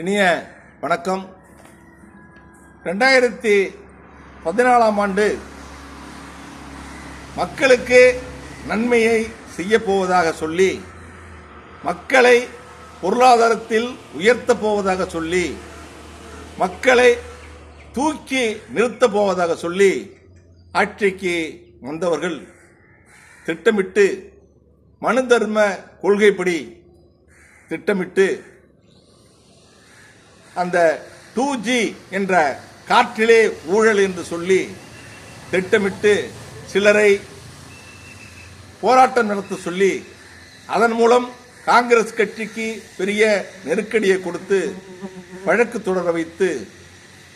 இனிய வணக்கம். ரெண்டாயிரத்தி பதினாலாம் ஆண்டு மக்களுக்கு நன்மையை செய்ய போவதாக சொல்லி மக்களை பொருளாதாரத்தில் உயர்த்தப் போவதாக சொல்லி மக்களை தூக்கி நிறுத்தப் போவதாக சொல்லி ஆட்சிக்கு வந்தவர்கள் திட்டமிட்டு மனு தர்ம கொள்கைப்படி திட்டமிட்டு அந்த டூ ஜி என்ற காற்றிலே ஊழல் என்று சொல்லி திட்டமிட்டு சிலரை போராட்டம் நடத்த சொல்லி அதன் மூலம் காங்கிரஸ் கட்சிக்கு பெரிய நெருக்கடியை கொடுத்து வழக்கு தொடர வைத்து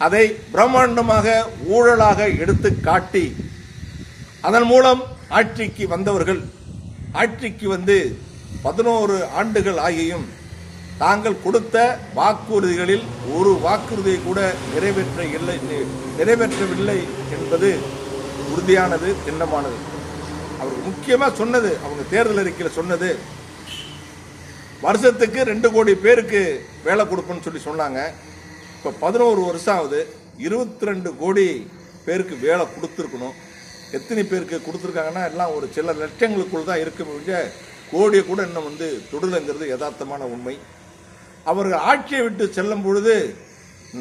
அதை பிரம்மாண்டமாக ஊழலாக எடுத்து காட்டி அதன் மூலம் ஆட்சிக்கு வந்தவர்கள் ஆட்சிக்கு வந்து பதினோரு ஆண்டுகள் ஆகியும் தாங்கள் கொடுத்த வாக்குறுதிகளில் ஒரு வாக்குறுதியை கூட நிறைவேற்ற இல்லை நிறைவேற்றவில்லை என்பது உறுதியானது திண்ணமானது. அவர் முக்கியமாக சொன்னது அவங்க தேர்தல் அறிக்கையில் சொன்னது வருஷத்துக்கு ரெண்டு கோடி பேருக்கு வேலை கொடுப்போம்னு சொல்லி சொன்னாங்க. இப்போ பதினோரு வருஷம் ஆகுது இருபத்தி ரெண்டு கோடி பேருக்கு வேலை கொடுத்துருக்கணும். எத்தனை பேருக்கு கொடுத்துருக்காங்கன்னா எல்லாம் ஒரு சில லட்சங்களுக்குள் தான் இருக்க. முடிஞ்ச கோடியை கூட இன்னும் வந்து தொடுதங்கிறது யதார்த்தமான உண்மை. அவர்கள் ஆட்சியை விட்டு செல்லும் பொழுது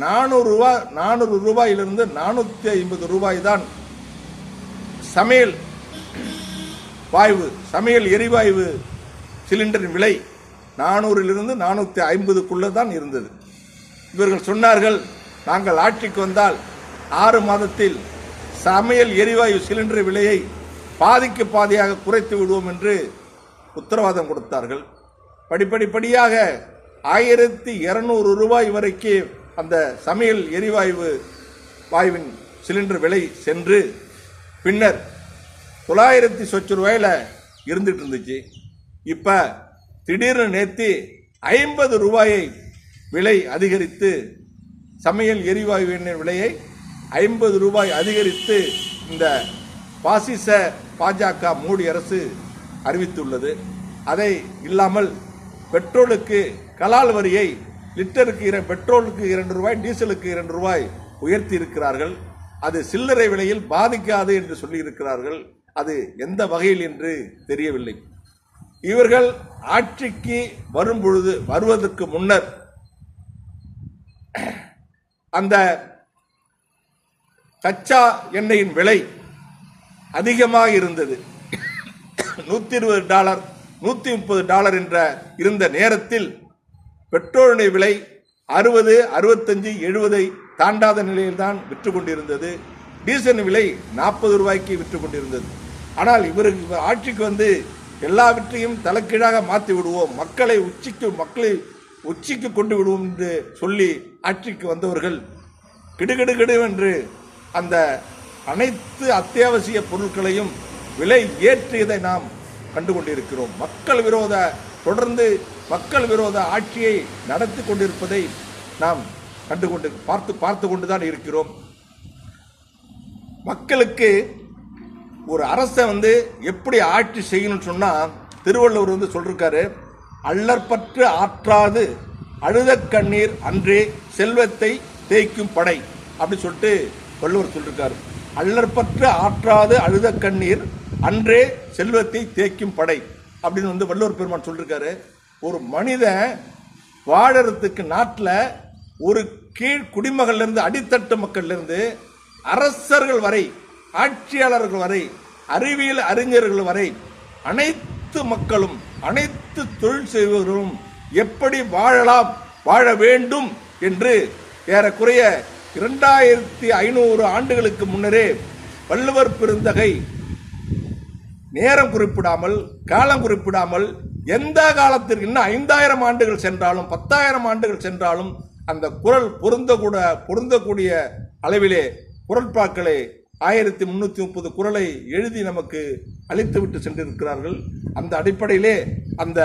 நானூறு ரூபாய் நானூறு ரூபாயிலிருந்து நானூற்றி ஐம்பது ரூபாய் தான் சமையல் வாயு சமையல் எரிவாயு சிலிண்டரின் விலை நானூறிலிருந்து நானூற்றி ஐம்பதுக்குள்ளே தான் இருந்தது. இவர்கள் சொன்னார்கள் நாங்கள் ஆட்சிக்கு வந்தால் ஆறு மாதத்தில் சமையல் எரிவாயு சிலிண்டர் விலையை பாதிக்கு பாதியாக குறைத்து விடுவோம் என்று உத்தரவாதம் கொடுத்தார்கள். படிப்படிப்படியாக ஆயிரத்தி இரநூறு ரூபாய் வரைக்கு அந்த சமையல் எரிவாயு வாயுவின் சிலிண்டர் விலை சென்று பின்னர் தொள்ளாயிரத்தி சொச்சு ரூபாயில இருந்துட்டு இருந்துச்சு. இப்போ திடீர்னு நேர்த்தி ஐம்பது ரூபாயை விலை அதிகரித்து சமையல் எரிவாயுவின் விலையை ஐம்பது ரூபாய் அதிகரித்து இந்த பாசிச பாஜக மோடி அரசு அறிவித்துள்ளது. அதை இல்லாமல் பெட்ரோலுக்கு கலால் வரியை லிட்டருக்கு இர பெட்ரோலுக்கு இரண்டு ரூபாய் டீசலுக்கு இரண்டு ரூபாய் உயர்த்தி இருக்கிறார்கள் அது சில்லறை விலையில் பாதிக்காது என்று சொல்லியிருக்கிறார்கள். அது எந்த வகையில் என்று தெரியவில்லை. இவர்கள் ஆட்சிக்கு வரும் பொழுது வருவதற்கு முன்னர் அந்த கச்சா எண்ணெயின் விலை அதிகமாக இருந்தது. நூற்றி இருபது டாலர் நூற்றி முப்பது டாலர் என்ற இருந்த நேரத்தில் பெட்ரோலின் விலை அறுபது அறுபத்தஞ்சு எழுபதை தாண்டாத நிலையில்தான் விற்று கொண்டிருந்தது. டீசல் விலை நாற்பது ரூபாய்க்கு விற்று கொண்டிருந்தது. ஆனால் இவருக்கு இவர் ஆட்சிக்கு வந்து எல்லாவற்றையும் தலைக்கீழாக மாற்றி விடுவோம். மக்களை உச்சிக்கு மக்களை உச்சிக்கு கொண்டு விடுவோம் என்று சொல்லி ஆட்சிக்கு வந்தவர்கள் கிடுகிடுகிடு என்று அந்த அனைத்து அத்தியாவசிய பொருட்களையும் விலை ஏற்றியதை நாம் கண்டு கொண்டிருக்கிறோம் மக்கள் விரோத தொடர்ந்து மக்கள் விரோத ஆட்சியை நடத்தி கொண்டிருப்பதை நாம் கண்டு கொண்டு பார்த்து பார்த்து கொண்டுதான் இருக்கிறோம். மக்களுக்கு ஒரு அரசை வந்து எப்படி ஆட்சி செய்யணும்னு சொன்னால் திருவள்ளுவர் வந்து சொல்லிருக்காரு அல்லற்பற்று ஆற்றாது அழுத கண்ணீர் அன்றே செல்வத்தை தேய்க்கும் படை அப்படி சொல்லிட்டு வள்ளுவர் சொல்லிருக்காரு. அல்லற்பற்று ஆற்றாது அழுத கண்ணீர் அன்றே செல்வத்தை தேய்க்கும் படை அப்படின்னு வந்து வள்ளுவர் பெருமான் சொல்லிருக்காரு. ஒரு மனிதன் வாழறதுக்கு நாட்டில் ஒரு கீழ் குடிமகள்லேருந்து அடித்தட்டு மக்கள்லேருந்து அரசர்கள் வரை ஆட்சியாளர்கள் வரை அறிவியல் அறிஞர்கள் வரை அனைத்து மக்களும் அனைத்து தொழில் செய்வர்களும் எப்படி வாழலாம் வாழ வேண்டும் என்று ஏறக்குறைய இரண்டாயிரத்தி ஐநூறு ஆண்டுகளுக்கு முன்னரே வள்ளுவர் பெருந்தகை நேரம் குறிப்பிடாமல் காலம் குறிப்பிடாமல் எந்த காலத்திற்கு இன்னும் ஐந்தாயிரம் ஆண்டுகள் சென்றாலும் பத்தாயிரம் ஆண்டுகள் சென்றாலும் அந்த குரல் பொருந்தக்கூட பொருந்தக்கூடிய அளவிலே குரல்பாக்களை ஆயிரத்தி முன்னூற்றி முப்பது குரலை எழுதி நமக்கு அளித்துவிட்டு சென்றிருக்கிறார்கள். அந்த அடிப்படையிலே அந்த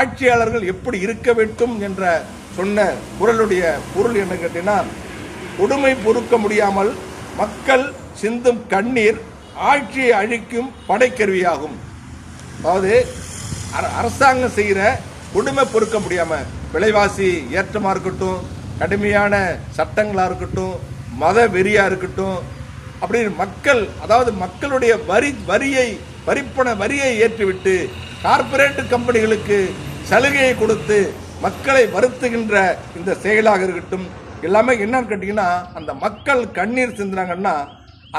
ஆட்சியாளர்கள் எப்படி இருக்க வேண்டும் என்ற சொன்ன குரலுடைய பொருள் என்ன கேட்டீங்கன்னா கொடுமை பொறுக்க முடியாமல் மக்கள் சிந்தும் கண்ணீர் ஆட்சியை அழிக்கும் படைக்கருவியாகும். அதாவது அரசாங்கம் செய்கிற கொடுமை பொறுக்க முடியாமல் விலைவாசி ஏற்றமாக இருக்கட்டும் கடுமையான சட்டங்களாக இருக்கட்டும் மத வெறியாக இருக்கட்டும் அப்படின்னு மக்கள் அதாவது மக்களுடைய வரி வரியை வரிப்பண வரியை ஏற்றிவிட்டு கார்ப்பரேட் கம்பெனிகளுக்கு சலுகையை கொடுத்து மக்களை வருத்துகின்ற இந்த செயலாக இருக்கட்டும். எல்லாமே என்னன்னு கேட்டிங்கன்னா அந்த மக்கள் கண்ணீர் சிந்தினாங்கன்னா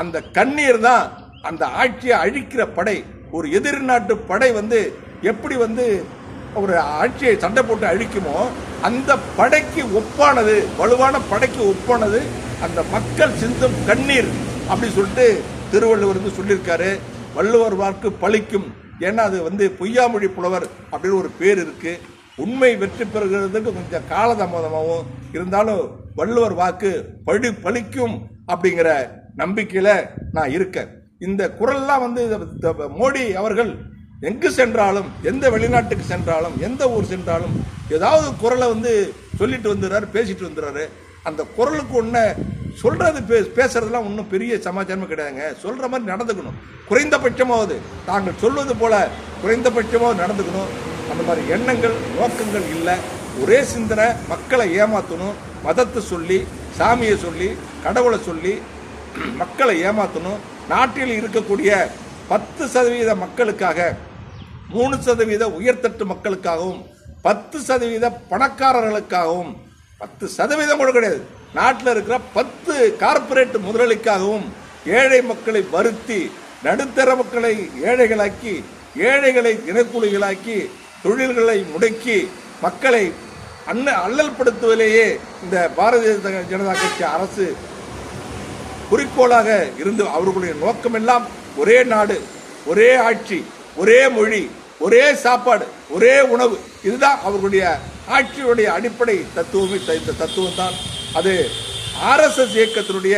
அந்த கண்ணீர் தான் அந்த ஆட்சியை அழிக்கிற படை. ஒரு எதிர்நாட்டு படை வந்து எப்படி வந்து ஒரு ஆட்சியை சண்டை போட்டு அழிக்குமோ அந்த படைக்கு ஒப்பானது வலுவான படைக்கு ஒப்பானது அந்த மக்கள் சிந்தும் கண்ணீர் அப்படி சொல்லிட்டு திருவள்ளுவர் வந்து சொல்லியிருக்காரு. வள்ளுவர் வாக்கு பழிக்கும். ஏன்னா அது வந்து பொய்யாமொழி புலவர் அப்படின்னு ஒரு பேர் இருக்கு. உண்மை வெற்றி பெறுகிறதுக்கு கொஞ்சம் காலதாமதமாகவும் இருந்தாலும் வள்ளுவர் வாக்கு பழி பழிக்கும் அப்படிங்கிற நம்பிக்கையில் நான் இருக்கேன். இந்த குரல்லாம் வந்து மோடி அவர்கள் எங்கு சென்றாலும் எந்த வெளிநாட்டுக்கு சென்றாலும் எந்த ஊர் சென்றாலும் ஏதாவது குரலை வந்து சொல்லிட்டு வந்துடுறாரு பேசிட்டு வந்துடுறாரு. அந்த குரலுக்கு ஒன்று சொல்கிறது பே பேசுறதுலாம் ஒன்றும் பெரிய சமாச்சாரமே கிடையாதுங்க. சொல்கிற மாதிரி நடந்துக்கணும். குறைந்தபட்சமாவது தாங்கள் சொல்வது போல குறைந்தபட்சமாவது நடந்துக்கணும். அந்த மாதிரி எண்ணங்கள் நோக்கங்கள் இல்லை. ஒரே சிந்தனை மக்களை ஏமாற்றணும் மதத்தை சொல்லி சாமியை சொல்லி கடவுளை சொல்லி மக்களை ஏமாற்றணும் நாட்டில் இருக்கக்கூடிய பத்து சதவீத மக்களுக்காக மூணு சதவீத உயர்தட்டு மக்களுக்காகவும் பத்து சதவீத பணக்காரர்களுக்காகவும் பத்து சதவீதம் கூட கிடையாது. நாட்டில் இருக்கிற பத்து கார்பரேட் முதலாளிக்காகவும் ஏழை மக்களை வருத்தி நடுத்தர மக்களை ஏழைகளாக்கி ஏழைகளை தினக்கூலிகளாக்கி தொழில்களை முடக்கி மக்களை அன்ன அல்லல்படுத்துவதிலேயே இந்த பாரதிய ஜனதா கட்சி அரசு குறிக்கோளாக இருந்து அவர்களுடைய நோக்கமெல்லாம் ஒரே நாடு ஒரே ஆட்சி. ஒரே மொழி ஒரே சாப்பாடு ஒரே உணவு. இதுதான் அவர்களுடைய ஆட்சியுடைய அடிப்படை தத்துவமே இந்த தத்துவம் தான் அது ஆர்எஸ்எஸ் இயக்கத்தினுடைய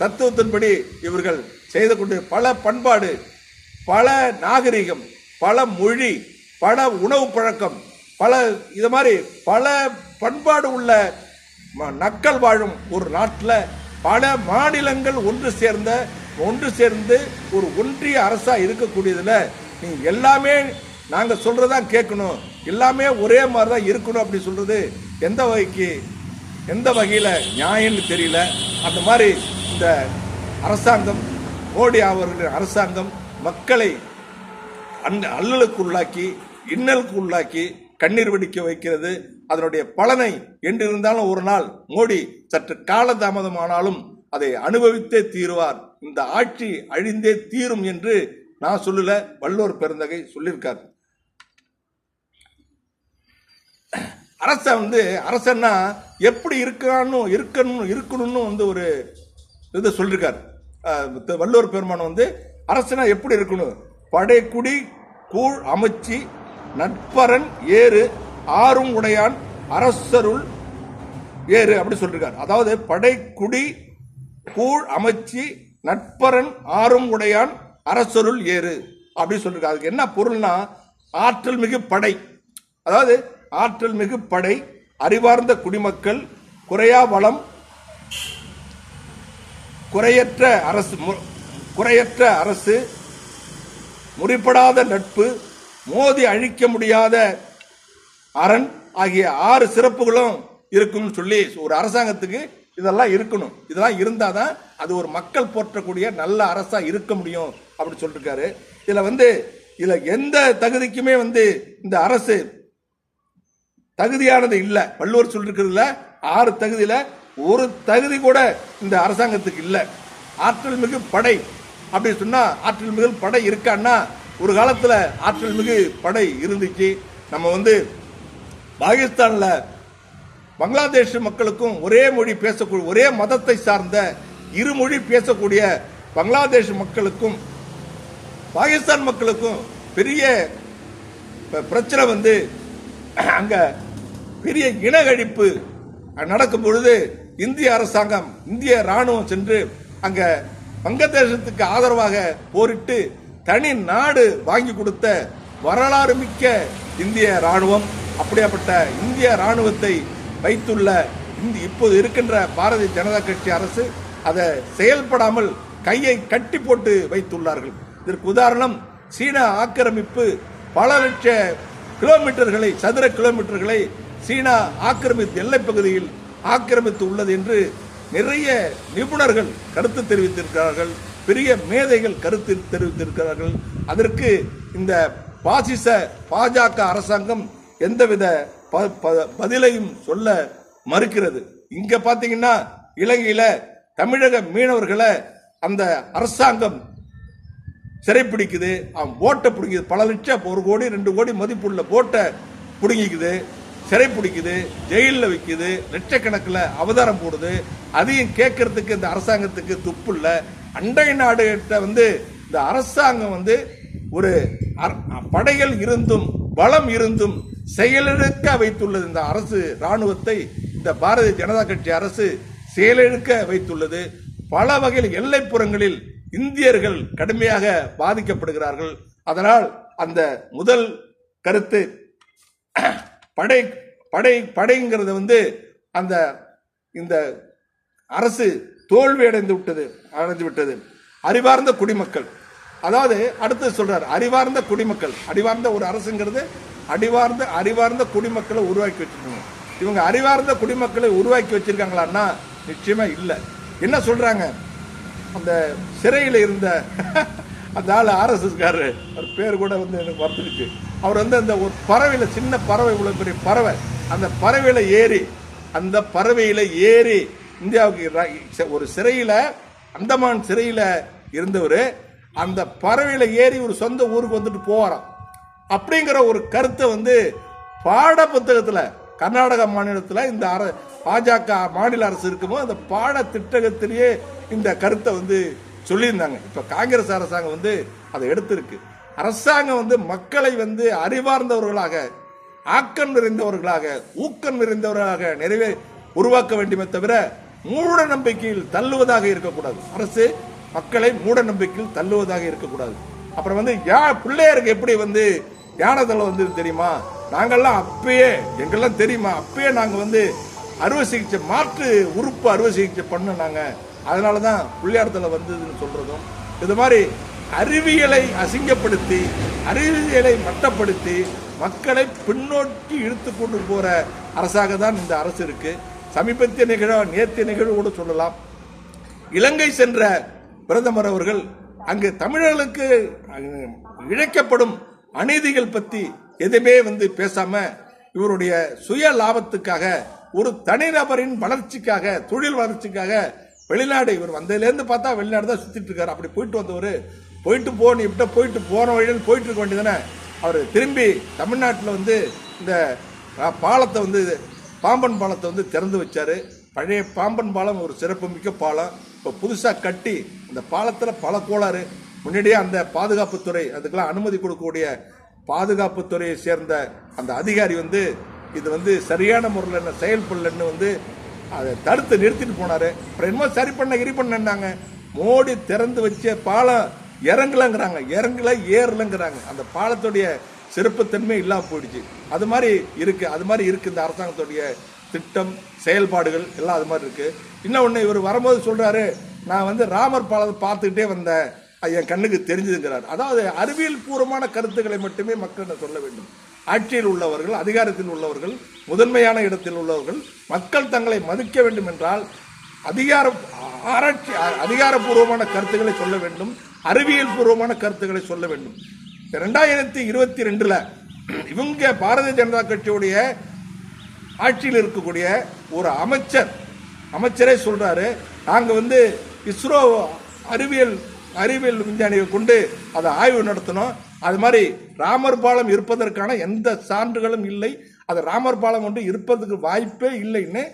தத்துவத்தின்படி இவர்கள் செய்து கொண்டு பல பண்பாடு பல நாகரிகம் பல மொழி பல உணவு பழக்கம் பல இது மாதிரி பல பண்பாடு உள்ள ம- நக்கல் வாழும் ஒரு நாட்டில் பல மாநிலங்கள் ஒன்று சேர்ந்த ஒன்று சேர்ந்து ஒரு ஒன்றிய அரசாக இருக்கக்கூடியதில் நீ எல்லாமே நாங்கள் சொல்கிறதான் கேட்கணும். எல்லாமே ஒரே மாதிரி தான் இருக்கணும் அப்படி சொல்கிறது எந்த வகைக்கு எந்த வகையில் நியாயம்னு தெரியல. அந்த மாதிரி இந்த அரசாங்கம் மோடி அவர்களின் அரசாங்கம் மக்களை அந்த அல்லலுக்கு உள்ளாக்கி இன்னலுக்கு உள்ளாக்கி கண்ணீர் வெடிக்க வைக்கிறது. அதனுடைய பலனை என்று இருந்தாலும் ஒரு நாள் மோடி சற்று காலதாமதமானாலும் அதை அனுபவித்தே தீருவார். இந்த ஆட்சி அழிந்தே தீரும் என்று நான் சொல்லல வள்ளுவர் பெருந்தகை சொல்லியிருக்கார். அரச வந்து அரசன்னா எப்படி இருக்கான்னு இருக்கணும் இருக்கணும்னு வந்து ஒரு இது சொல்லியிருக்காரு. வல்லூர் வள்ளுவர் பெருமான் வந்து அரசனா எப்படி இருக்கணும்? படைக்குடி கூழ் அமைச்சி நட்பரன் ஏறு ஆறும் உடையான் அரசருள் ஏறு அப்படி சொல்லியிருக்காரு. அதாவது படைக்குடி கூழ் அமைச்சி நட்பரன் ஆறும் உடையான் அரசருள் ஏறு அப்படின்னு சொல்லிருக்காரு. அதுக்கு என்ன பொருள்னா ஆற்றல் மிகு படை. அதாவது ஆற்றல் மிகு படை அறிவார்ந்த குடிமக்கள் குறையா வளம் குறையற்ற அரசு மு- குறையற்ற அரசு முறிப்படாத நட்பு மோதி அழிக்க முடியாத அரண் ஆகிய ஆறு சிறப்புகளும் இருக்கும்னு சொல்லி ஒரு அரசாங்கத்துக்கு இதெல்லாம் இருக்கணும். இதெல்லாம் இருந்தால் தான் அது ஒரு மக்கள் போற்றக்கூடிய நல்ல அரசாக இருக்க முடியும். அப்படின்னு சொல்லிருக்காரு. இதுல வந்து இதுல எந்த தகுதிக்குமே வந்து இந்த அரசு தகுதியானது இல்லை. வள்ளுவர் சொல்லிருக்கிறதுல ஆறு தகுதியில ஒரு தகுதி கூட இந்த அரசாங்கத்துக்கு இல்லை. ஆற்றல் மிகு படை அப்படி சொன்னா ஆற்றல் மிகு படை இருக்கான்னா ஒரு காலத்துல ஆற்றல் மிகு படை இருந்துச்சு. நம்ம வந்து பாகிஸ்தான்ல பங்களாதேஷ் மக்களுக்கும் ஒரே மொழி பேசக்கூடிய ஒரே மதத்தை சார்ந்த இருமொழி பேசக்கூடிய பங்களாதேஷ் மக்களுக்கும் பாகிஸ்தான் மக்களுக்கும் பெரிய பிரச்சனை வந்து அங்க பெரிய இனகழிப்பு நடக்கும் பொழுது இந்திய அரசாங்கம் இந்திய ராணுவம் சென்று அங்க வங்கதேசத்துக்கு ஆதரவாக போரிட்டு தனி நாடு வாங்கி கொடுத்த வரலாறு மிக்க இந்திய ராணுவம் அப்படியாப்பட்ட இந்திய ராணுவத்தை வைத்துள்ள இந்த இப்போது இருக்கின்ற பாரதிய ஜனதா கட்சி அரசு அதை செயல்படாமல் கையை கட்டி போட்டு வைத்துள்ளார்கள். இதற்கு உதாரணம் சீனா ஆக்கிரமிப்பு பல லட்ச கிலோமீட்டர்களை சதுர கிலோமீட்டர்களை சீனா ஆக்கிரமித்து எல்லை பகுதியில் ஆக்கிரமித்து உள்ளது என்று நிறைய நிபுணர்கள் கருத்து தெரிவித்திருக்கிறார்கள் பெரிய மேதைகள் கருத்து தெரிவித்திருக்கிறார்கள். அதற்கு இந்த பாசிச பாஜக அரசாங்கம் எந்தவித ப- ப- பதிலையும் சொல்ல மறுக்கிறது. இங்க பாத்தீங்கன்னா இலங்கையில தமிழக மீனவர்களை அந்த அரசாங்கம் சிறைப்பிடிக்குது அவன் போட்டை பிடிக்குது பல லட்சம் ஒரு கோடி ரெண்டு கோடி மதிப்புள்ள போட்டை பிடுங்கிக்குது. சிறை பிடிக்குது. ஜெயிலில் வைக்குது. லட்சக்கணக்கில் அவதாரம் போடுது. அதையும் கேட்கறதுக்கு இந்த அரசாங்கத்துக்கு துப்பு இல்லை. அண்டை நாடுகிட்ட வந்து இந்த அரசாங்கம் வந்து ஒரு படைகள் இருந்தும் பலம் இருந்தும் செயலிழக்க வைத்துள்ளது. இந்த அரசு ராணுவத்தை இந்த பாரதிய ஜனதா கட்சி அரசு செயலிழக்க வைத்துள்ளது. பல வகையில் எல்லைப்புறங்களில் இந்தியர்கள் கடுமையாக பாதிக்கப்படுகிறார்கள். அதனால் அந்த முதல் கருத்து படை படை படைங்கிறது வந்து அந்த இந்த அரசு தோல்வி அடைந்து விட்டது அடைந்து விட்டது. அறிவார்ந்த குடிமக்கள். அதாவது அடுத்து சொல்றார் அறிவார்ந்த குடிமக்கள். அறிவார்ந்த ஒரு அரசுங்கிறது அறிவார்ந்த அறிவார்ந்த குடிமக்களை உருவாக்கி வச்சிருக்காங்க. இவங்க அறிவார்ந்த குடிமக்களை உருவாக்கி வச்சிருக்காங்களான்னா நிச்சயமா இல்லை. என்ன சொல்றாங்க? அந்த சிறையில் இருந்த அந்த ஆள் ஆர்எஸ்எஸ்காரு அவர் பேர் கூட வந்து எனக்கு மறந்துடுச்சு. அவர் வந்து அந்த ஒரு பறவையில் சின்ன பறவை இவ்வளோ பெரிய பறவை அந்த பறவையில் ஏறி அந்த பறவையில் ஏறி இந்தியாவுக்கு ஒரு சிறையில் அந்தமான் சிறையில் இருந்தவர் அந்த பறவையில் ஏறி ஒரு சொந்த ஊருக்கு வந்துட்டு போவாராம். அப்படிங்கிற ஒரு கருத்தை வந்து பாட புத்தகத்தில் கர்நாடக மாநிலத்தில் இந்த அர பாஜக மாநில அரசு இருக்கும்போது அந்த பாடத்திட்டத்திலேயே இந்த கருத்தை வந்து சொல்லியிருந்தாங்க. இப்போ காங்கிரஸ் அரசாங்கம் வந்து அதை எடுத்திருக்கு. அரசாங்கம் வந்து மக்களை வந்து அறிவார்ந்தவர்களாக ஆக்கம் நிறைந்தவர்களாக ஊக்கம் நிறைந்தவர்களாக நிறைவே உருவாக்க வேண்டுமே தவிர மூட நம்பிக்கையில் தள்ளுவதாக இருக்கக்கூடாது. அரசு மக்களை மூட நம்பிக்கையில் தள்ளுவதாக இருக்கக்கூடாது. அப்புறம் வந்து யா பிள்ளையருக்கு எப்படி வந்து யானதலை வந்து தெரியுமா? நாங்கெல்லாம் அப்பயே எங்கெல்லாம் தெரியுமா? அப்பயே நாங்கள் வந்து அறுவை சிகிச்சை மாற்று உறுப்பு அறுவை சிகிச்சை பண்ண நாங்கள் அதனால தான் பிள்ளையாரத்தில் வந்ததுன்னு சொல்கிறதும் இது மாதிரி அறிவியலை அசிங்கப்படுத்தி அறிவியலை மட்டப்படுத்தி மக்களை பின்னோக்கி இழுத்து கொண்டு போகிற அரசாக தான் இந்த அரசு இருக்குது சமீபத்திய நிகழ்வு நேத்திய நிகழ்வு கூட சொல்லலாம். இலங்கை சென்ற பிரதமர் அவர்கள் அங்கு தமிழர்களுக்கு இழைக்கப்படும் அநீதிகள் பற்றி எதுவுமே வந்து பேசாம இவருடைய சுய லாபத்துக்காக ஒரு தனிநபரின் வளர்ச்சிக்காக தொழில் வளர்ச்சிக்காக வெளிநாடு இவர் வந்ததுலேருந்து பார்த்தா வெளிநாடு தான் சுற்றிட்டு இருக்காரு. அப்படி போயிட்டு வந்தவர் போயிட்டு போகணும் இப்படி போயிட்டு போன வழியில் போயிட்டு இருக்க வேண்டியதானே அவர் திரும்பி தமிழ்நாட்டில் வந்து இந்த பாலத்தை வந்து பாம்பன் பாலத்தை வந்து திறந்து வச்சார். பழைய பாம்பன் பாலம் ஒரு சிறப்புமிக்க பாலம். இப்போ புதுசாக கட்டி அந்த பாலத்தில் பல கோளாறு. முன்னாடியே அந்த பாதுகாப்புத்துறை அதுக்கெல்லாம் அனுமதி கொடுக்கக்கூடிய பாதுகாப்புத்துறையை சேர்ந்த அந்த அதிகாரி வந்து இது வந்து சரியான முறையில் என்ன செயல்படலன்னு வந்து அதை தடுத்து நிறுத்திட்டு போனார். அப்புறம் என்னமோ சரி பண்ண கிரி பண்ணாங்க மோடி திறந்து வச்ச பாலம் இறங்கலங்கிறாங்க. இறங்கல ஏறலங்கிறாங்க. அந்த பாலத்துடைய சிறப்புத்தன்மை இல்லாம போயிடுச்சு. அது மாதிரி இருக்கு. அது மாதிரி இருக்கு இந்த அரசாங்கத்துடைய திட்டம் செயல்பாடுகள் எல்லாம் அது மாதிரி இருக்கு. இன்னொன்று இவர் வரும்போது சொல்றாரு நான் வந்து ராமர் பாலத்தை பார்த்துக்கிட்டே வந்தேன். என் கண்ணுக்கு தெரிஞ்சதுங்கிறார். அதாவது அறிவியல் பூர்வமான கருத்துக்களை மட்டுமே மக்கள் சொல்ல வேண்டும்? ஆட்சியில் உள்ளவர்கள் அதிகாரத்தில் உள்ளவர்கள் முதன்மையான இடத்தில் உள்ளவர்கள் மக்கள் தங்களை மதிக்க வேண்டும் என்றால் அதிகார ஆராய்ச்சி அதிகாரப்பூர்வமான கருத்துக்களை சொல்ல வேண்டும் அறிவியல் பூர்வமான கருத்துக்களை சொல்ல வேண்டும். ரெண்டாயிரத்தி இருபத்தி ரெண்டுல இவங்க பாரதிய ஜனதா கட்சியுடைய ஆட்சியில் இருக்கக்கூடிய ஒரு அமைச்சர் அமைச்சரே சொல்றாரு நாங்கள் வந்து இஸ்ரோ அறிவியல் அறிவியல் விஞ்ஞானிகள் கொண்டு அதை ஆய்வு நடத்தணும். அது மாதிரி ராமர் பாலம் இருப்பதற்கான எந்த சான்றுகளும் இல்லை. அது ராமர் பாலம் ஒன்று இருப்பதற்கு வாய்ப்பே இல்லைன்னு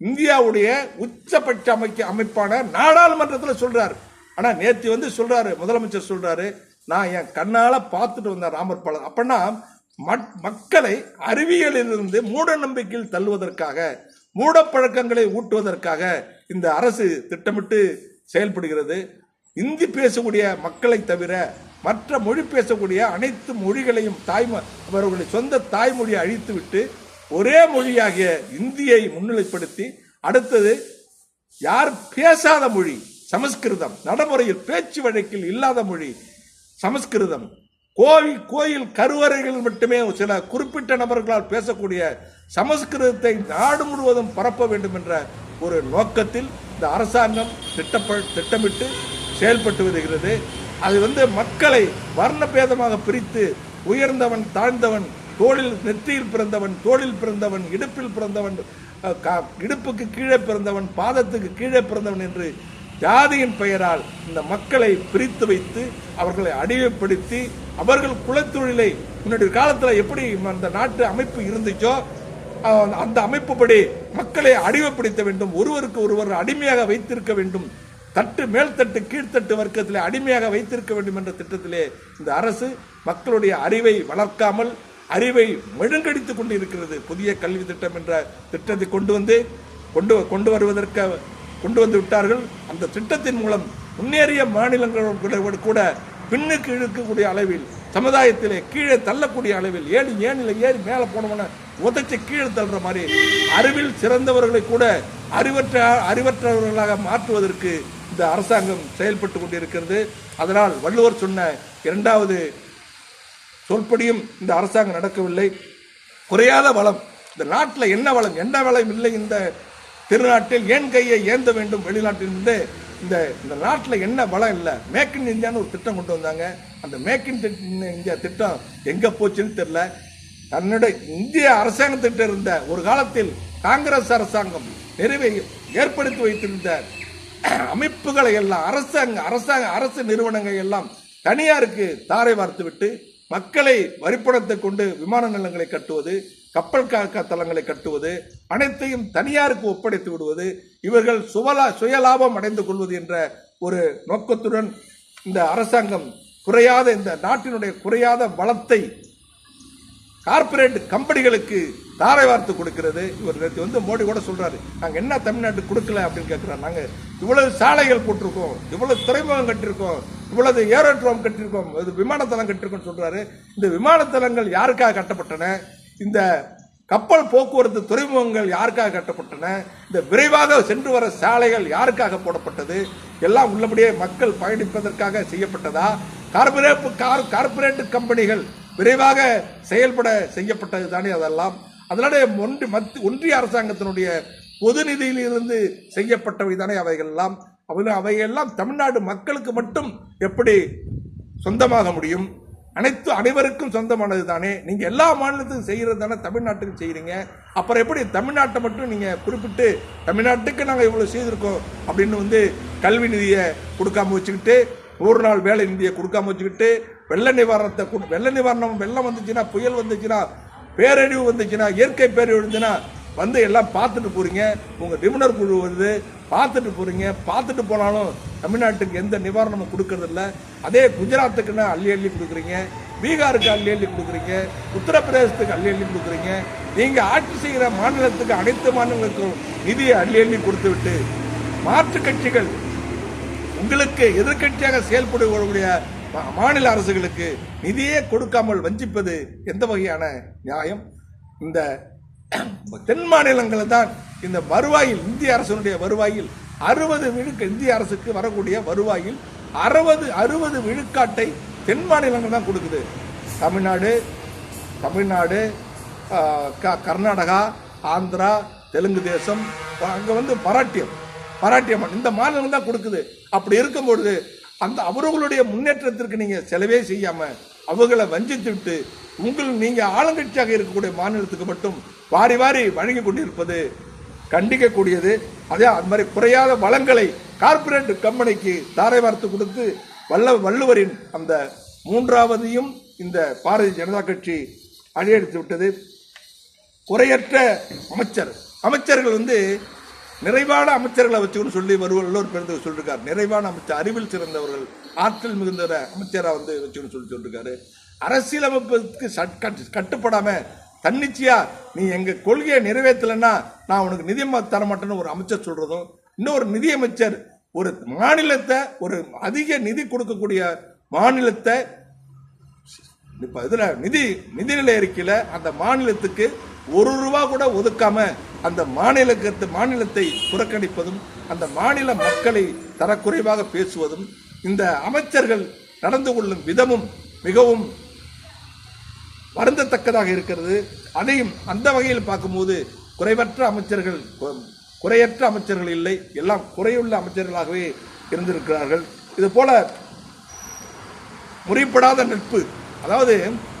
இந்தியாவுடைய உச்சபட்ச அமைக்க அமைப்பான நாடாளுமன்றத்தில் சொல்கிறார் ஆனால் நேற்று வந்து சொல்கிறாரு முதலமைச்சர் சொல்கிறாரு நான் என் கண்ணால் பார்த்துட்டு வந்தேன் ராமர் பாலம். அப்படின்னா மக்- மக்களை அறிவியலிலிருந்து மூட நம்பிக்கையில் தள்ளுவதற்காக மூடப்பழக்கங்களை ஊட்டுவதற்காக இந்த அரசு திட்டமிட்டு செயல்படுகிறது. இந்தி பேசக்கூடிய மக்களை தவிர மற்ற மொழி பேசக்கூடிய அனைத்து மொழிகளையும் தாய்மொ அவர்களுடைய சொந்த தாய்மொழியை அழித்துவிட்டு ஒரே மொழியாகிய இந்தியை முன்னிலைப்படுத்தி அடுத்தது யார் பேசாத மொழி சமஸ்கிருதம் நடைமுறையில் பேச்சு வழக்கில் இல்லாத மொழி சமஸ்கிருதம். கோவில் கோயில் கருவறைகள் மட்டுமே சில குறிப்பிட்ட நபர்களால் பேசக்கூடிய சமஸ்கிருதத்தை நாடு முழுவதும் பரப்ப வேண்டும் என்ற ஒரு நோக்கத்தில் இந்த அரசாங்கம் திட்டப்ப திட்டமிட்டு செயல்பட்டு வருகிறது. அது வந்து மக்களை வர்ணபேதமாக பிரித்து உயர்ந்தவன் தாழ்ந்தவன் தோளில் நெற்றியில் பிறந்தவன் தோளில் பிறந்தவன் இடுப்பில் பிறந்தவன் இடுப்புக்கு கீழே பிறந்தவன் பாதத்துக்கு கீழே பிறந்தவன் என்று ஜாதியின் பெயரால் இந்த மக்களை பிரித்து வைத்து அவர்களை அடிமைப்படுத்தி அவர்கள் குலத்தொழிலை முன்னாடி காலத்தில் எப்படி அந்த நாட்டு அமைப்பு இருந்துச்சோ அந்த அமைப்புப்படி மக்களை அடிமைப்படுத்த வேண்டும் ஒருவருக்கு ஒருவர் அடிமையாக வைத்திருக்க வேண்டும் தட்டு மேல்தட்டு கீழ்த்தட்டு வர்க்கத்திலே அடிமையாக வைத்திருக்க வேண்டும் என்ற திட்டத்திலே இந்த அரசு மக்களுடைய அறிவை வளர்க்காமல் அறிவை மெழுங்கடித்துக் கொண்டிருக்கிறது. புதிய கல்வி திட்டம் என்ற திட்டத்தை கொண்டு வந்து கொண்டு கொண்டு வருவதற்கு கொண்டு வந்து விட்டார்கள். அந்த திட்டத்தின் மூலம் முன்னேறிய மாநிலங்களோடு கூட பின்னுக்கு இழுக்கக்கூடிய அளவில் சமுதாயத்திலே கீழே தள்ளக்கூடிய அளவில் ஏழு ஏனில் ஏறி மேலே போனவன உதச்சி கீழே தள்ளுற மாதிரி அறிவில் சிறந்தவர்களை கூட அறிவற்ற அறிவற்றவர்களாக மாற்றுவதற்கு இந்த அரசாங்கம் செயல்பட்டு கொண்டிருக்கிறது. அதனால் வள்ளுவர் சொன்ன இரண்டாவது சொல்படியும் இந்த அரசாங்கம் நடக்கவில்லை. குறையாத வளம். இந்த நாட்டில் என்ன வளம்? என்ன வளம் இல்லை இந்த திருநாட்டில்? ஏன் கையை ஏந்த வேண்டும்? வெளிநாட்டிலிருந்து இந்த இந்த நாட்டில் என்ன பலம் இல்லை? மேக் இன் இந்தியான்னு ஒரு திட்டம் கொண்டு வந்தாங்க. அந்த மேக் இன் இந்தியா திட்டம் எங்கே போச்சுன்னு தெரியல. தன்னுடைய இந்திய அரசாங்கத்திட்ட இருந்த ஒரு காலத்தில் காங்கிரஸ் அரசாங்கம் நிறைவே ஏற்படுத்தி வைத்திருந்த அமைப்புகளை எல்லாம் அரசாங்க அரசாங்க அரசு நிறுவனங்கள் எல்லாம் தனியாருக்கு தாரை வார்த்துவிட்டு மக்களை வரிப்பணத்தை கொண்டு விமான நிலங்களை கட்டுவது கப்பல் தளங்களை கட்டுவது அனைத்தையும் தனியாருக்கு ஒப்படைத்து விடுவது இவர்கள் சுவலா சுயலாபம் அடைந்து கொள்வது என்ற ஒரு நோக்கத்துடன் இந்த அரசாங்கம் குறையாத இந்த நாட்டினுடைய குறையாத வளத்தை கார்ப்பரேட் கம்பெனிகளுக்கு தாரை வார்த்து கொடுக்கிறது. இவர் நேற்று வந்து மோடி கூட சொல்றாரு நாங்கள் என்ன தமிழ்நாட்டுக்கு கொடுக்கல? அப்படின்னு கேட்குறாரு. நாங்கள் இவ்வளவு சாலைகள் போட்டிருக்கோம் இவ்வளவு துறைமுகம் கட்டியிருக்கோம் இவ்வளவு ஏரோட்ரோம் கட்டியிருக்கோம் இது விமானத்தளம் கட்டியிருக்கோம்னு சொல்றாரு. இந்த விமானத்தளங்கள் யாருக்காக கட்டப்பட்டன? இந்த கப்பல் போக்குவரத்து துறைமுகங்கள் யாருக்காக கட்டப்பட்டன? இந்த விரைவாக சென்று வர சாலைகள் யாருக்காக போடப்பட்டது? எல்லாம் உள்ளபடியே மக்கள் பயணிப்பதற்காக செய்யப்பட்டதா? கார்பரேட் கார் கார்பரேட் கம்பெனிகள் விரைவாக செயல்பட செய்யப்பட்டது தானே அதெல்லாம். அதனால ஒன்றி மத்தி ஒன்றிய அரசாங்கத்தினுடைய பொது நிதியிலிருந்து செய்யப்பட்டவை தானே அவைகள் எல்லாம் அவை- அவையெல்லாம் தமிழ்நாடு மக்களுக்கு மட்டும் எப்படி சொந்தமாக முடியும்? அனைத்து அனைவருக்கும் சொந்தமானது தானே நீங்க எல்லா மாநிலத்துக்கும் செய்யறது தானே தமிழ்நாட்டுக்கு செய்யறீங்க? அப்புறம் எப்படி தமிழ்நாட்டை மட்டும் நீங்க குறிப்பிட்டு தமிழ்நாட்டுக்கு நாங்கள் இவ்வளவு செய்திருக்கோம் அப்படின்னு வந்து கல்வி நிதியை கொடுக்காம வச்சுக்கிட்டு நூறு நாள் வேலை நிதியை கொடுக்காம வச்சுக்கிட்டு வெள்ள நிவாரணத்தை கொடு- வெள்ள நிவாரணம் வெள்ளம் வந்துச்சுன்னா புயல் வந்துச்சுன்னா பேரழிவு வந்துச்சுன்னா இயற்கை பேரழிவு வந்துச்சுன்னா வந்து எல்லாம் பார்த்துட்டு போறீங்க. உங்க நிபுணர் குழு வந்து பார்த்துட்டு போகிறீங்க பார்த்துட்டு போனாலும் தமிழ்நாட்டுக்கு எந்த நிவாரணமும் கொடுக்கறதில்ல. அதே குஜராத்துக்குன்னா அள்ளி அள்ளி கொடுக்குறீங்க பீகாருக்கு அள்ளி அள்ளி கொடுக்குறீங்க உத்தரப்பிரதேசத்துக்கு அள்ளி அள்ளி கொடுக்குறீங்க. நீங்கள் ஆட்சி செய்கிற மாநிலத்துக்கு அனைத்து மாநிலங்களுக்கும் நிதியை அள்ளி அள்ளி கொடுத்து விட்டு மாற்று கட்சிகள் உங்களுக்கு எதிர்க்கட்சியாக செயல்படக்கூடிய மா- மாநில அரசுகளுக்கு நிதியே கொடுக்காமல் வஞ்சிப்பது எந்த வகையான நியாயம்? இந்த தென் மாநிலங்களில் தான் இந்த வருவாயில் இந்திய அரசினுடைய வருவாயில் அறுபது விழுக்க இந்திய அரசுக்கு வரக்கூடிய வருவாயில் அறுபது அறுபது விழுக்காட்டை தென் மாநிலங்கள் தான் கொடுக்குது. தமிழ்நாடு தமிழ்நாடு க- கர்நாடகா ஆந்திரா தெலுங்கு தேசம் அங்கே வந்து மராட்டியம் மராட்டியம் இந்த மாநிலம் தான் கொடுக்குது. அப்படி இருக்கும்பொழுது அந்த அவர்களுடைய முன்னேற்றத்திற்கு நீங்கள் செலவே செய்யாமல் அவங்களை வஞ்சித்து விட்டு உங்கள் நீங்க ஆளுங்கட்சியாக இருக்கக்கூடிய மாநிலத்துக்கு மட்டும் வாரி வாரி வழங்கி கொண்டிருப்பது கண்டிக்கக்கூடியது. அதே அது மாதிரி குறையாத வளங்களை கார்ப்பரேட் கம்பெனிக்கு தாரை வார்த்து கொடுத்து வல்ல வள்ளுவரின் அந்த மூன்றாவதையும் இந்த பாரதிய ஜனதா கட்சி அடியெடுத்து விட்டது. குறையற்ற அமைச்சர் அமைச்சர்கள் வந்து நிறைவான அமைச்சர்களை வச்சுக்கணும் சொல்லி வருவர் எல்லோரும் பிறந்து சொல்லியிருக்கார் நிறைவான அமைச்சர் அறிவில் சிறந்தவர்கள் ஆற்றல் மிகுந்த அமைச்சராக வந்து வச்சுக்கணும் சொல்லி சொல்லியிருக்காரு அரசியலமைப்புக்கு சட்- கட்டு- கட்டுப்படாம தன்னிச்சையா நீ எங்க கொள்கையை நிறைவேற்றலைன்னா நான் உனக்கு நிதி தர மாட்டேன்னு ஒரு அமைச்சர் சொல்றதும் இன்னொரு நிதியமைச்சர் ஒரு மாநிலத்தை ஒரு அதிக நிதி கொடுக்கக்கூடிய மாநிலத்தை இப்போ இதில் நிதி நிதிநிலை அறிக்கையில் அந்த மாநிலத்துக்கு ஒரு ரூபா கூட ஒதுக்காம அந்த மாநிலத்து மாநிலத்தை புறக்கணிப்பதும் அந்த மாநில மக்களை தரக்குறைவாக பேசுவதும் இந்த அமைச்சர்கள் நடந்து கொள்ளும் விதமும் மிகவும் வருந்தத்தக்கதாக இருக்கிறது. அதையும் அந்த வகையில் பார்க்கும்போது குறைவற்ற அமைச்சர்கள் குறையற்ற அமைச்சர்கள் இல்லை. எல்லாம் குறையுள்ள அமைச்சர்களாகவே இருந்திருக்கிறார்கள். இது போல முறைப்படாத நட்பு அதாவது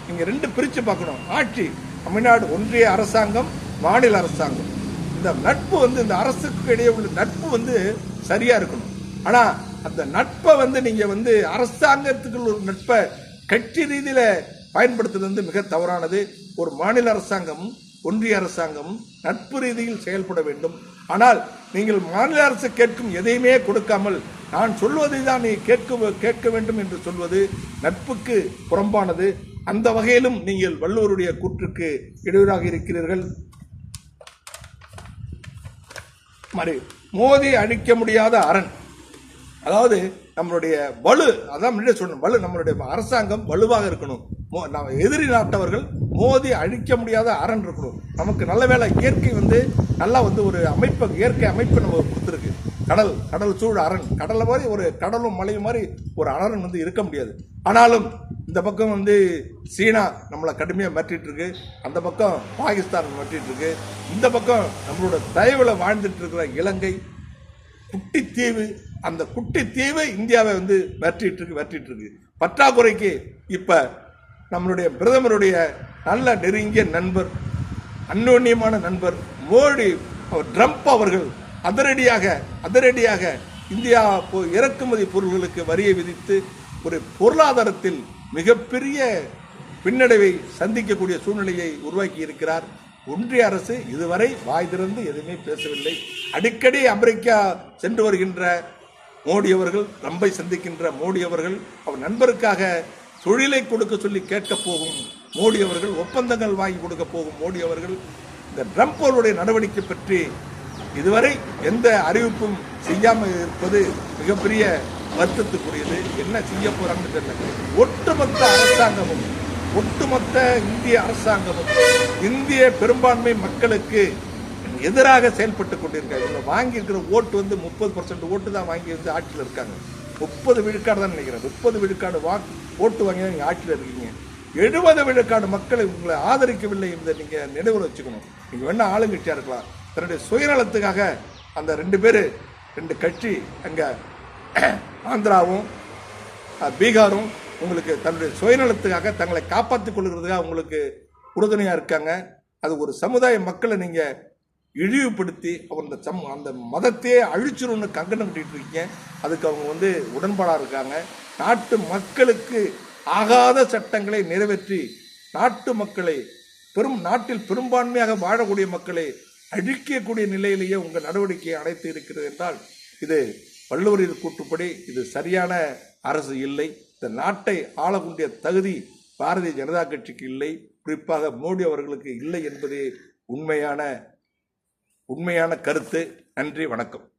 நீங்கள் ரெண்டு பிரித்து பார்க்கணும். ஆட்சி தமிழ்நாடு ஒன்றிய அரசாங்கம் மாநில அரசாங்கம். இந்த நட்பு வந்து இந்த அரசுக்கு இடையே உள்ள நட்பு வந்து சரியா இருக்கணும். ஆனா அந்த நட்பை வந்து நீங்க வந்து அரசாங்கத்துக்குள்ள ஒரு நட்பை கட்சி ரீதியில பயன்படுத்துவது வந்து மிக தவறானது. ஒரு மாநில அரசாங்கம் ஒன்றிய அரசாங்கம் நட்பு ரீதியில் செயல்பட வேண்டும். ஆனால் நீங்கள் மாநில அரசு கேட்கும் எதையுமே கொடுக்காமல் நான் சொல்வதை தான் நீ கேட்க கேட்க வேண்டும் என்று சொல்வது நட்புக்கு புறம்பானது. அந்த வகையிலும் நீங்கள் வள்ளுவருடைய கூற்றுக்கு இடையூறாக இருக்கிறீர்கள். மாதிரி மோதி அழிக்க முடியாத அரண். அதாவது நம்மளுடைய வலு அதான் முன்னாடியே சொன்னோம் வலு நம்மளுடைய அரசாங்கம் வலுவாக இருக்கணும். மோ- நம்ம எதிரி நாட்டவர்கள் மோதி அழிக்க முடியாத அரண் இருக்கணும். நமக்கு நல்ல வேளை இயற்கை வந்து நல்லா வந்து ஒரு அமைப்பை இயற்கை அமைப்பை நம்ம கொடுத்துருக்கு. கடல் கடல் சூழ் அரண். கடலை மாதிரி ஒரு கடலும் மலையும் மாதிரி ஒரு அரண் வந்து இருக்க முடியாது. ஆனாலும் இந்த பக்கம் வந்து சீனா நம்மளை கடுமையாக மாற்றிட்டுருக்கு இருக்கு. அந்த பக்கம் பாகிஸ்தான் மாற்றிட்டுருக்கு இருக்கு. இந்த பக்கம் நம்மளோட தயவில் வாழ்ந்துட்டு இருக்கிற இலங்கை குட்டித்தீவு அந்த குட்டித்தீவு இந்தியாவை வந்து வெற்றிட்டு இருக்கு வெற்றிட்டு இருக்கு பற்றாக்குறைக்கு இப்போ நம்மளுடைய பிரதமருடைய நல்ல நெருங்கிய நண்பர் அந்யோன்யமான நண்பர் மோடி ட்ரம்ப் அவர்கள் அதிரடியாக அதிரடியாக இந்தியா பொ- இறக்குமதி பொருள்களுக்கு வரியை விதித்து ஒரு பொருளாதாரத்தில் மிகப்பெரிய பின்னடைவை சந்திக்கக்கூடிய சூழ்நிலையை உருவாக்கி இருக்கிறார் ஒன்றிய அரசு இதுவரை வாய் திறந்து எதுவுமே பேசவில்லை. அடிக்கடி அமெரிக்கா சென்று வருகின்ற மோடி அவர்கள் ரம்பை சந்திக்கின்ற மோடி அவர்கள் அவர் நண்பருக்காக தொழிலை கொடுக்க சொல்லி கேட்க போகும் மோடி அவர்கள் ஒப்பந்தங்கள் வாங்கி கொடுக்க போகும் மோடி அவர்கள் இந்த ட்ரம்ப் அவருடைய நடவடிக்கை பற்றி இதுவரை எந்த அறிவிப்பும் செய்யாமல் இருப்பது மிகப்பெரிய வருத்தத்துக்குரியது. என்ன செய்ய போறாங்கன்னு தெரியல. ஒட்டுமொத்த அரசாங்கமும் ஒட்டுமொத்த இந்திய அரசாங்கமும் இந்திய பெரும்பான்மை மக்களுக்கு எதிராக செயல்பட்டு கொண்டிருக்காங்க இவங்க வாங்கி ஓட்டு வந்து முப்பது பர்சன்ட் ஓட்டு தான் வாங்கி வந்து ஆட்சியில் இருக்காங்க. முப்பது விழுக்காடு தான் நினைக்கிறேன். முப்பது விழுக்காடு வாக்கு ஓட்டு வாங்கி தான் நீங்கள் ஆட்சியில் இருக்கீங்க. எழுபது விழுக்காடு மக்களை உங்களை ஆதரிக்கவில்லை என்பதை நீங்கள் நினைவில் வச்சுக்கணும். நீங்கள் வேணா ஆளுங்கட்சியாக இருக்கலாம். தன்னுடைய சுயநலத்துக்காக அந்த ரெண்டு பேர் ரெண்டு கட்சி அங்கே ஆந்திராவும் பீகாரும் உங்களுக்கு தன்னுடைய சுயநலத்துக்காக தங்களை காப்பாற்றிக் கொள்கிறதுக்காக உங்களுக்கு உறுதுணையாக இருக்காங்க. அது ஒரு சமுதாய மக்களை நீங்கள் இழிவுபடுத்தி அவங்க அந்த சம் அந்த மதத்தையே அழிச்சிரும்னு கங்கணம் கட்டிகிட்டு இருக்கீங்க. அதுக்கு அவங்க வந்து உடன்பாடாக இருக்காங்க. நாட்டு மக்களுக்கு ஆகாத சட்டங்களை நிறைவேற்றி நாட்டு மக்களை பெரும் நாட்டில் பெரும்பான்மையாக வாழக்கூடிய மக்களை அழிக்கக்கூடிய நிலையிலேயே உங்கள் நடவடிக்கை அடைத்து இருக்கிறது என்றால் இது வள்ளுவரின் கூற்றுப்படி இது சரியான அரசு இல்லை. இந்த நாட்டை ஆளக்கூடிய தகுதி பாரதிய ஜனதா கட்சிக்கு இல்லை. குறிப்பாக மோடி அவர்களுக்கு இல்லை என்பதே உண்மையான உண்மையான கருத்து. நன்றி வணக்கம்.